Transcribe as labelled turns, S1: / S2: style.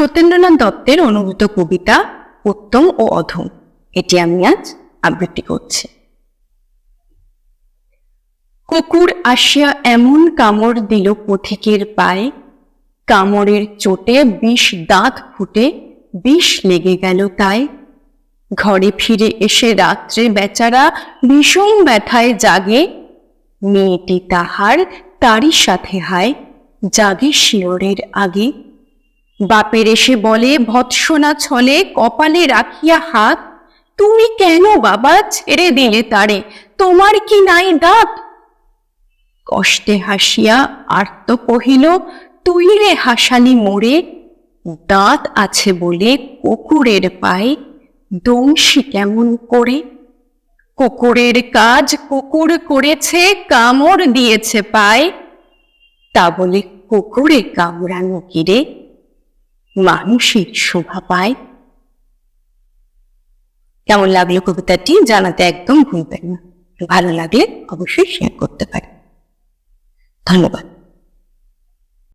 S1: সত্যেন্দ্রনাথ দত্তের অনুভূত কবিতা উত্তম ও অধম। এটি আমি আজ আবৃত্তি করছি। কুকুর আসিয়া এমন কামড় দিল পথিকের পায়ে, কামড়ের চোটে বিষ দাঁত ফুটে, বিষ লেগে গেল তাই। ঘরে ফিরে এসে রাত্রে বেচারা ভীষণ ব্যথায় জাগে, মেয়েটি তাহার তারই সাথে হায়, জাগে শিওরের আগে। বাপের এসে বলে, ভৎসনা ছলে কপালে রাখিয়া হাত। তুমি কেন বাবা ছেড়ে দিলে তারে? তোমার কি নাই দাঁত? কষ্টে হাসিয়া আর্ত কহিল, তুই রে হাসালি মোড়ে দাঁত আছে বলে কুকুরের পায়ে দংশি কেমন করে? কুকুরের কাজ কুকুর করেছে, কামড় দিয়েছে পায়। তা বলে কুকুরে কামড়ানো কিরে মানুষের শোভা পায়। কেমন লাগল কবিতাটি জানাতে একদম ভুলবেন না। ভালো লাগলে অবশ্যই শেয়ার করতে পারেন। ধন্যবাদ।